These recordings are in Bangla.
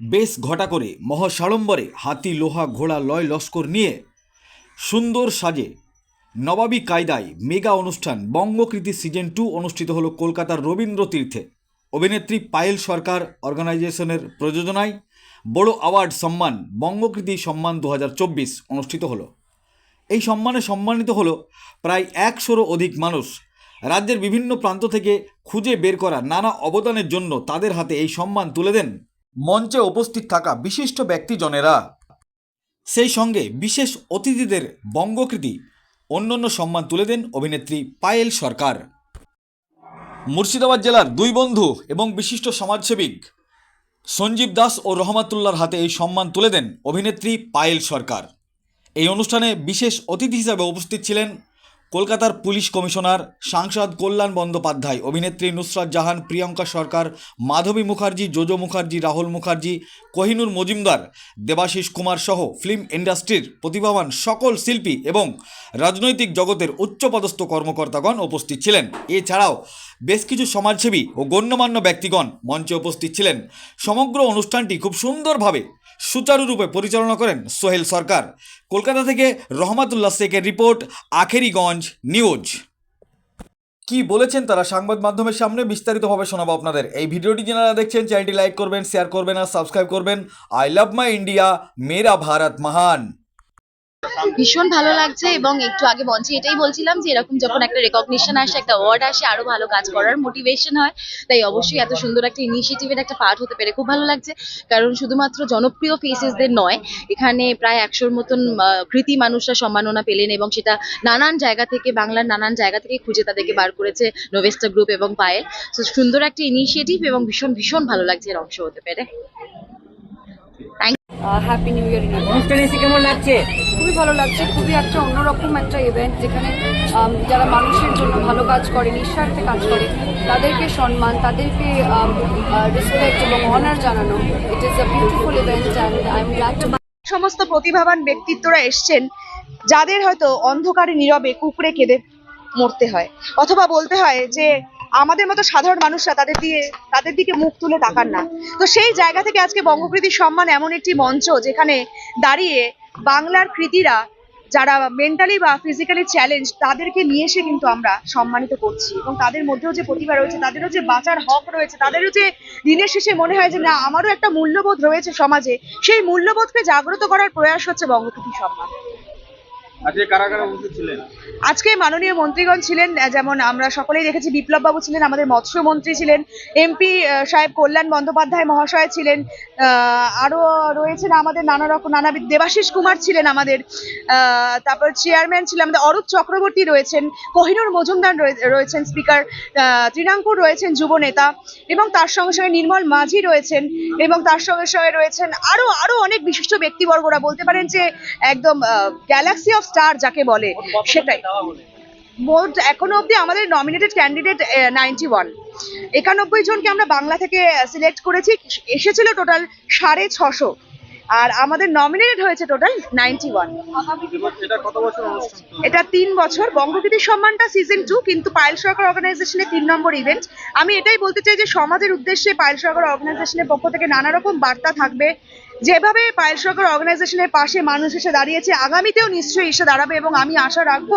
বেশ ঘটা করে মহাসাড়ম্বরে হাতি, লোহা, ঘোড়া, লয়, লস্কর নিয়ে সুন্দর সাজে নবাবী কায়দায় মেগা অনুষ্ঠান বঙ্গকৃতি সিজন টু অনুষ্ঠিত হলো কলকাতার রবীন্দ্র তীর্থে। অভিনেত্রী পায়েল সরকার অর্গানাইজেশনের প্রযোজনায় বড় অ্যাওয়ার্ড সম্মান বঙ্গকৃতি সম্মান দু হাজার চব্বিশ অনুষ্ঠিত হলো। এই সম্মানে সম্মানিত হলো প্রায় একশোরও অধিক মানুষ। রাজ্যের বিভিন্ন প্রান্ত থেকে খুঁজে বের করা নানা অবদানের জন্য তাদের হাতে এই সম্মান তুলে দেন মঞ্চে উপস্থিত থাকা বিশিষ্ট ব্যক্তিজনেরা। সেই সঙ্গে বিশেষ অতিথিদের বঙ্গকৃতি, অন্যান্য সম্মান তুলে দেন অভিনেত্রী পায়েল সরকার। মুর্শিদাবাদ জেলার দুই বন্ধু এবং বিশিষ্ট সমাজসেবিক সঞ্জীব দাস ও রহমাতুল্লার হাতে এই সম্মান তুলে দেন অভিনেত্রী পায়েল সরকার। এই অনুষ্ঠানে বিশেষ অতিথি হিসাবে উপস্থিত ছিলেন কলকাতার পুলিশ কমিশনার, সাংসদ কল্যাণ বন্দ্যোপাধ্যায়, অভিনেত্রী নুসরাত জাহান, প্রিয়ঙ্কা সরকার, মাধবী মুখার্জি, জোজো মুখার্জি, রাহুল মুখার্জি, কোহিনুর মজুমদার, দেবাশিস কুমার সহ ফিল্ম ইন্ডাস্ট্রির প্রতিভাবান সকল শিল্পী এবং রাজনৈতিক জগতের উচ্চপদস্থ কর্মকর্তাগণ উপস্থিত ছিলেন। এছাড়াও বেশ কিছু সমাজসেবী ও গণ্যমান্য ব্যক্তিগণ মঞ্চে উপস্থিত ছিলেন। সমগ্র অনুষ্ঠানটি খুব সুন্দরভাবে সুচারুরূপে পরিচালনা করেন সোহেল সরকার। কলকাতা থেকে রহমাতুল্লাহ শেখের রিপোর্ট, আখেরিগঞ্জ নিউজ। কি বলেছেন তারা সংবাদ মাধ্যমের সামনে? বিস্তারিতভাবে শোনাবো আপনাদের। এই ভিডিওটি যারা দেখছেন, চ্যানেলটি লাইক করবেন, শেয়ার করবেন আর সাবস্ক্রাইব করবেন। আই লাভ মাই ইন্ডিয়া, মেরা ভারত মহান। ভীষণ ভালো লাগছে এবং একটু আগে মঞ্চে এটাই বলছিলাম যে এরকম যখন একটা রেকগনিশন আসে, একটা অ্যাওয়ার্ড আসে, আরও ভালো কাজ করার মোটিভেশন হয়। তাই অবশ্যই এত সুন্দর একটা ইনিশিয়েটিভের একটা পার্ট হতে পেরে খুব ভালো লাগছে। কারণ শুধুমাত্র জনপ্রিয় ফেসেসদের নয়, এখানে প্রায় একশোর মতন কৃতি মানুষরা সম্মাননা পেলেন এবং সেটা নানান জায়গা থেকে, বাংলার নানান জায়গা থেকে খুঁজে তাদেরকে বার করেছে নোভেস্টা গ্রুপ এবং পায়েল। সুন্দর একটা ইনিশিয়েটিভ এবং ভীষণ ভীষণ ভালো লাগছে এর অংশ হতে পেরে। হ্যাপি নিউ ইয়ার ইন অনুষ্ঠানে এসে কেমন লাগছে? খুবই ভালো লাগছে খুবই একটা অন্যরকম একটা ইভেন্ট যেখানে যারা মানুষের জন্য ভালো কাজ করে নিঃস্বার্থে কাজ করে তাদেরকে সম্মান তাদেরকে রেসপেক্ট এবং অনার জানানো it is a beautiful event and I am glad to সমস্ত প্রতিভাবান ব্যক্তিত্বরা এসছেন যাদের হয়তো অন্ধকারে নীরবে কুকড়ে কেঁদে মরতে হয়। অথবা বলতে হয় যে আমাদের মতো সাধারণ মানুষরা তাদের দিয়ে, তাদের দিকে মুখ তুলে তাকান না। তো সেই জায়গা থেকে আজকে বঙ্গকৃতি সম্মান এমন একটি মঞ্চ যেখানে দাঁড়িয়ে বাংলার কৃতিরা যারা মেন্টালি বা ফিজিক্যালি চ্যালেঞ্জ তাদেরকে নিয়ে এসে কিন্তু আমরা সম্মানিত করছি। এবং তাদের মধ্যেও যে প্রতিভা রয়েছে, তাদেরও যে বাঁচার হক রয়েছে, তাদেরও যে দিনের শেষে মনে হয় যে না, আমারও একটা মূল্যবোধ রয়েছে সমাজে, সেই মূল্যবোধকে জাগ্রত করার প্রয়াস হচ্ছে বঙ্গকৃতি সম্মান। আজকে মাননীয় মন্ত্রীগণ ছিলেন যেমন আমরা সকলেই দেখেছি বিপ্লব বাবু ছিলেন, আমাদের মৎস্যমন্ত্রী ছিলেন, এমপি সাহেব কল্যাণ বন্দ্যোপাধ্যায় মহাশয় ছিলেন আরও রয়েছেন আমাদের নানা রকম, নানাবিধ, দেবাশিস কুমার ছিলেন আমাদের তারপর চেয়ারম্যান ছিলেন আমাদের, অরূপ চক্রবর্তী রয়েছেন, কোহিনুর মজুমদার রয়েছেন স্পিকার তৃণাঙ্কুর রয়েছেন যুব নেতা, এবং তার সঙ্গে সঙ্গে নির্মল মাঝি রয়েছেন, এবং তার সঙ্গে সঙ্গে রয়েছেন আরও আরও অনেক বিশিষ্ট ব্যক্তিবর্গরা, বলতে পারেন যে একদম গ্যালাক্সি অফ স্টার যাকে বলে সেটাই। মোট এখনও অবধি আমাদের নমিনেটেড ক্যান্ডিডেট নাইনটি ওয়ান একানব্বই জনকে আমরা বাংলা থেকে সিলেক্ট করেছি। এসেছিল টোটাল সাড়ে ছশো। আর আমাদের নমিনেটেড হয়েছে টোটাল নাইনটি ওয়ান এটা তিন বছর। বঙ্গকৃতি সম্মানটা সিজন টু কিন্তু পায়েল সরকার অর্গানাইজেশনের তিন নম্বর ইভেন্ট আমি এটাই বলতে চাই যে সমাজের উদ্দেশ্যে পায়েল সরকার অর্গানাইজেশনের পক্ষ থেকে নানা রকম বার্তা থাকবে। যেভাবে পায়েল সরকার অর্গানাইজেশনের পাশে মানুষ এসে দাঁড়িয়েছে আগামীতেও নিশ্চয়ই এসে দাঁড়াবে এবং আমি আশা রাখব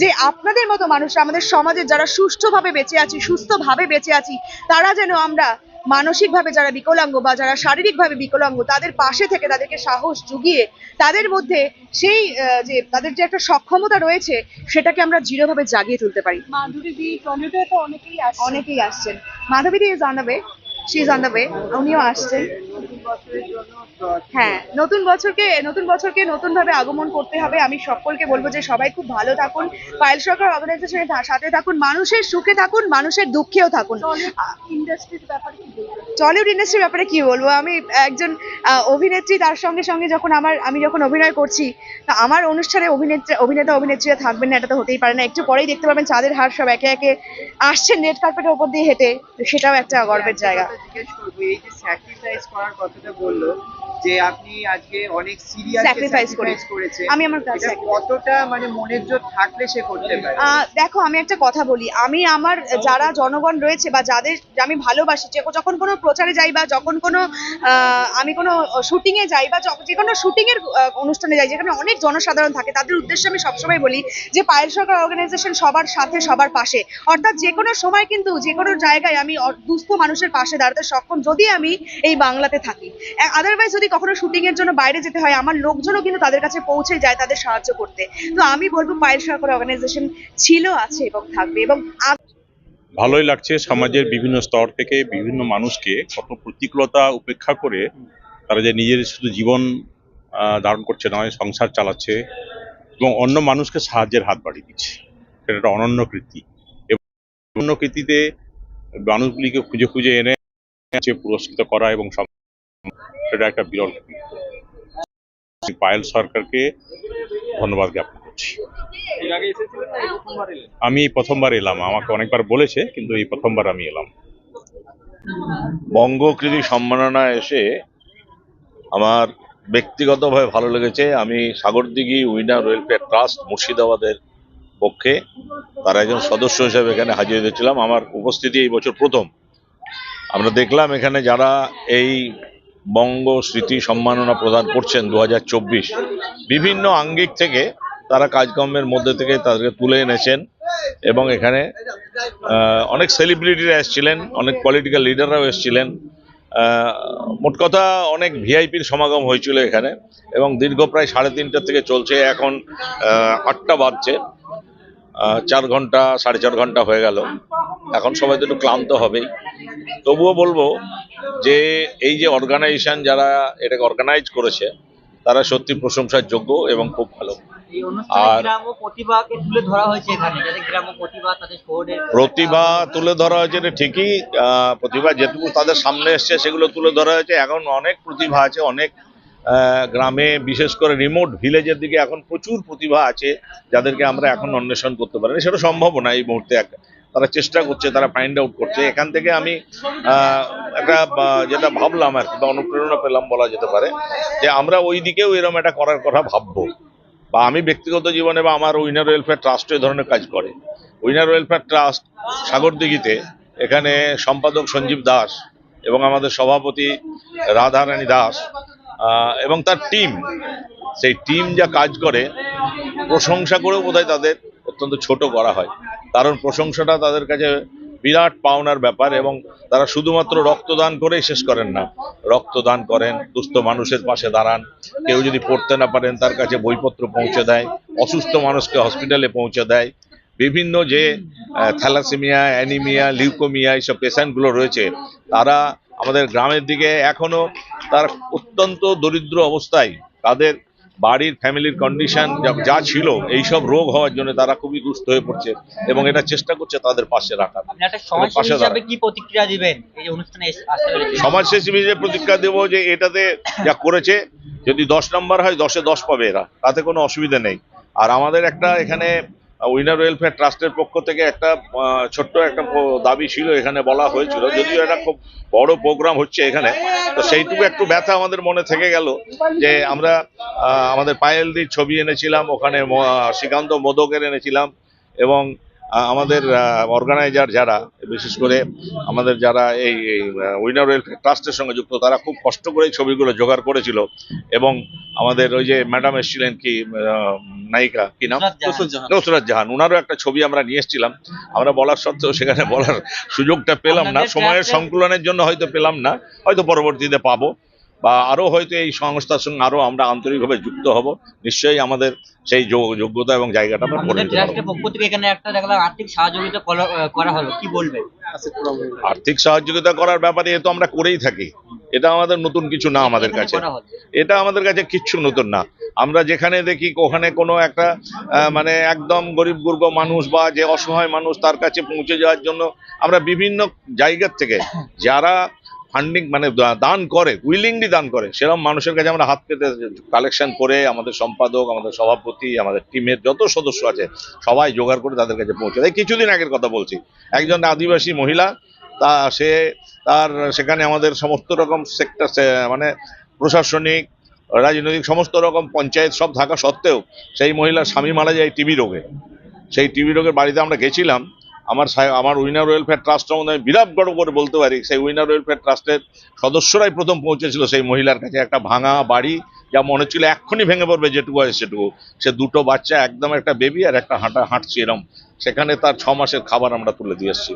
যে আপনাদের মতো মানুষরা আমাদের সমাজে যারা সুষ্ঠুভাবে বেঁচে আছি সুস্থভাবে বেঁচে আছি তারা যেন আমরা মানসিকভাবে যারা বিকলাঙ্গ বা যারা শারীরিকভাবে বিকলাঙ্গ তাদের পাশে থেকে তাদেরকে সাহস জুগিয়ে তাদের মধ্যে সেই যে তাদের যে একটা সক্ষমতা রয়েছে সেটাকে আমরা দৃঢ়ভাবে জাগিয়ে তুলতে পারি। মাধবীদি দি টমেটো তো অনেকেই অনেকেই আসছেন। মাধবী দি is on the way she is on the way উনিও আসছেন। হ্যাঁ নতুন বছরকে নতুন বছরকে নতুন ভাবে আগমন করতে হবে। আমি সকলকে বলব যে সবাই খুব ভালো থাকুন পায়েল সরকার অর্গানাইজেশনের সাথে থাকুন মানুষের সুখে থাকুন মানুষের দুঃখেও থাকুন। ইন্ডাস্ট্রির ব্যাপারে টলিউড ইন্ডাস্ট্রির ব্যাপারে কি বলব? আমি একজন অভিনেত্রী তার সঙ্গে সঙ্গে যখন আমার আমি যখন অভিনয় করছি তা আমার অনুষ্ঠানে অভিনেত্রী অভিনেতা অভিনেত্রীরা থাকবেন না এটা তো হতেই পারে না। একটু পরেই দেখতে পাবেন চাঁদের হার সব একে একে আসছেন রেড কার্পেটের ওপর দিয়ে হেঁটে, সেটাও একটা গর্বের জায়গা। এই যে স্যাক্রিফাইস করার কথাটা বলল যে আপনি আজকে অনেক সিরিয়াস Sacrifice করে। করেছে আমি আমার কাজ কতটা মানে মনের জোর থাকলে সে করতে পারে? দেখো আমি একটা কথা বলি। আমি আমার যারা জনগণ রয়েছে বা যাদের আমি ভালোবাসি যখন কোনো প্রচারে যাই বা যখন কোনো আমি কোনো শুটিং এ যাই বা যে কোনো শুটিং এর অনুষ্ঠানে যাই যেখানে অনেক জনসাধারণ থাকে তাদের উদ্দেশ্যে আমি সবসময় বলি যে পায়েল সরকার অর্গানাইজেশন সবার সাথে সবার পাশে। অর্থাৎ যে কোনো সময় কিন্তু যে কোনো জায়গায় আমি দুস্থ মানুষের পাশে দাঁড়াতে সক্ষম যদি আমি এই বাংলাতে থাকি। আদারওয়াইজ যদি কখনো শুটিং এর জন্য বাইরে যেতে হয়, আমার লোকজনও কিন্তু তাদের কাছে পৌঁছে যায় তাদের সাহায্য করতে। তো আমি বলব পায়েল সরকার অর্গানাইজেশন ছিল, আছে এবং থাকবে এবং ভালোই লাগছে সমাজের বিভিন্ন স্তর থেকে বিভিন্ন মানুষকে কত প্রতিকূলতা উপেক্ষা করে তারা যে নিজের শুধু জীবন ধারণ করছে নয়, সংসার চালাচ্ছে এবং অন্য মানুষকে সাহায্যের হাত বাড়িয়ে দিচ্ছে। সেটা একটা অনন্য কৃতি এবং অনন্য কৃতিতে মানুষগুলিকে খুঁজে খুঁজে এনে পুরস্কৃত করা এবং সেটা একটা বিরল পায়েল সরকারকে ধন্যবাদ জ্ঞাপন করছি। আমি প্রথমবার এলাম, আমাকে অনেকবার বলেছে, কিন্তু এই প্রথমবার আমি এলাম। বঙ্গকৃতি সম্মাননা এসে আমার ব্যক্তিগতভাবে ভালো লেগেছে। আমি সাগরদিঘি উইনার ওয়েলফেয়ার ট্রাস্ট মুর্শিদাবাদের পক্ষে তার একজন সদস্য হিসেবে এখানে হাজির হয়েছিলাম। আমার উপস্থিতি এই বছর প্রথম। আমরা দেখলাম এখানে যারা এই বঙ্গ স্মৃতি সম্মাননা প্রদান করছেন দু হাজার চব্বিশ। বিভিন্ন আঙ্গিক থেকে তারা কাজকর্মের মধ্যে থেকে তাদেরকে তুলে এনেছেন এবং এখানে অনেক সেলিব্রিটিরা এসেছিলেন, অনেক পলিটিক্যাল লিডাররাও এসেছিলেন। মোট কথা অনেক ভিআইপির সমাগম হয়েছিল এখানে এবং দীর্ঘ প্রায় সাড়ে তিনটা থেকে চলছে। এখন আটটা বাজছে। চার ঘণ্টা সাড়ে চার ঘণ্টা হয়ে গেল। এখন সবাই তো একটু ক্লান্ত হবেই। তবুও বলব যে এই যে অর্গানাইজেশন যারা এটাকে অর্গানাইজ করেছে তারা সত্যি প্রশংসার যোগ্য এবং খুব ভালো। আর- প্রতিভা তুলে ধরা হয়েছে এটা ঠিকই আহ, প্রতিভা যেটুকু তাদের সামনে এসছে সেগুলো তুলে ধরা হয়েছে। এখন অনেক প্রতিভা আছে অনেক গ্রামে, বিশেষ করে রিমোট ভিলেজের দিকে এখন প্রচুর প্রতিভা আছে, যাদেরকে আমরা এখন অন্বেষণ করতে পারি। সেটা সম্ভব না এই মুহূর্তে এক- তারা চেষ্টা করছে, তারা ফাইন্ড আউট করছে। এখান থেকে আমি একটা যেটা ভাবলাম আর কি, বা অনুপ্রেরণা পেলাম বলা যেতে পারে, যে আমরা ওই দিকেও এরকম একটা করার কথা ভাববো। বা আমি ব্যক্তিগত জীবনে বা আমার উইনার ওয়েলফেয়ার ট্রাস্ট এই ধরনের কাজ করে। উইনার ওয়েলফেয়ার ট্রাস্ট সাগরদিঘিতে এখানে সম্পাদক সঞ্জীব দাস এবং আমাদের সভাপতি রাধারানী দাস এবং তার টিম সেই টিম যা কাজ করে, প্রশংসা করেও বোধহয় তাদের অত্যন্ত ছোট করা হয়। কারণ প্রশংসাটা তাদের কাছে বিরাট পাওনার ব্যাপার এবং তারা শুধুমাত্র রক্তদান করেই শেষ করেন না। রক্তদান করেন, দুস্থ মানুষের পাশে দাঁড়ান। কেউ যদি পড়তে না পারেন, তার কাছে বইপত্র পৌঁছে দেয়, অসুস্থ মানুষকে হসপিটালে পৌঁছে দেয়। বিভিন্ন যে থ্যালাসেমিয়া, অ্যানিমিয়া, লিউকোমিয়া, এইসব পেশেন্টগুলো রয়েছে, তারা আমাদের গ্রামের দিকে এখনও তার অত্যন্ত দরিদ্র অবস্থায় তাদের বাড়ির ফ্যামিলির কন্ডিশন যা ছিল এই সব রোগ হওয়ার জন্য তারা খুবই দুস্থ হয়ে পড়ছে এবং এটা চেষ্টা করছে তাদের পাশে রাখার পাশে। কি প্রতিক্রিয়া দিবেন এই অনুষ্ঠানে সমাজসেবী হিসেবে প্রতিজ্ঞা দেবো যে এটাতে যা করেছে যদি দশ নাম্বার হয় দশে দশ পাবে এরা তাতে কোনো অসুবিধা নেই আর আমাদের একটা এখানে উইনার ওয়েলফেয়ার ট্রাস্টের পক্ষ থেকে একটা ছোট্ট একটা দাবি ছিল, এখানে বলা হয়েছিল। যদিও এটা খুব বড় প্রোগ্রাম হচ্ছে এখানে, তো সেইটুকু একটু ব্যথা আমাদের মনে থেকে গেল যে আমরা আমাদের পায়েলদির ছবি এনেছিলাম, ওখানে শ্রীকান্ত মোদকের এনেছিলাম এবং আমাদের অর্গানাইজার যারা বিশেষ করে আমাদের যারা এই উইনার ওয়েলফেয়ার ট্রাস্টের সঙ্গে যুক্ত তারা খুব কষ্ট করে এই ছবিগুলো জোগাড় করেছিল। এবং আমাদের ওই যে ম্যাডাম এসেছিলেন কি নায়িকা কি নাম? নুসরাত জাহান। নসরাত জাহান। ওনারও একটা ছবি আমরা নিয়ে এসেছিলাম। আমরা বলার সত্ত্বেও সেখানে বলার সুযোগটা পেলাম না। সময়ের সংকুলনের জন্য হয়তো পেলাম না। হয়তো পরবর্তীতে পাবো। বা আরও হয়তো এই সংস্থার সঙ্গে আরও আমরা আন্তরিকভাবে যুক্ত হব। নিশ্চয়ই আমাদের সেই যোগ- যোগ্যতা এবং জায়গাটা আমরা করে আমাদের নিতে পারব ট্রাস্টের পক্ষ থেকে এখানে একটা দেখলাম আর্থিক সহযোগিতা করা- হলো। কি বলবেন আর্থিক সহযোগিতা করার ব্যাপারে এ তো আমরা করেই থাকি। এটা আমাদের নতুন কিছু না আমাদের কাছে। এটা আমাদের কাছে কিচ্ছু নতুন না। আমরা যেখানে দেখি ওখানে কোনো একটা মানে একদম গরিব গুর্গ মানুষ বা যে অসহায় মানুষ তার কাছে পৌঁছে যাওয়ার জন্য আমরা বিভিন্ন জায়গার থেকে যারা ফান্ডিং মানে দান করে উইলিংলি দান করে। সেরকম মানুষের কাছে আমরা হাত পেতে কালেকশন করে, আমাদের সম্পাদক, আমাদের সভাপতি, আমাদের টিমের যত সদস্য আছে, সবাই জোগাড় করে তাদের কাছে পৌঁছে দেয়। কিছুদিন আগের কথা বলছি। একজন আদিবাসী মহিলা, তা, সে তার, সেখানে আমাদের সমস্ত রকম সেক্টর মানে প্রশাসনিক, রাজনৈতিক সমস্ত রকম পঞ্চায়েত সব থাকা সত্ত্বেও, সেই মহিলার স্বামী মারা যায় টিবি রোগে। সেই টিবি রোগের বাড়িতে আমরা গেছিলাম। আমার আমার উইনার ওয়েলফেয়ার ট্রাস্ট সম্বন্ধে আমি বিরাট গর্ব করে বলতে পারি, সেই উইনার ওয়েলফেয়ার ট্রাস্টের সদস্যরাই প্রথম পৌঁছেছিল সেই মহিলার কাছে। একটা ভাঙা বাড়ি, যা মনে হচ্ছিল এক্ষুনি ভেঙে পড়বে, যেটুকু হয় সেটুকু। সে দুটো বাচ্চা, একদম একটা বেবি আর একটা হাঁটা হাঁটছি এরম। সেখানে তার ছ মাসের খাবার আমরা তুলে দিয়ে এসেছি।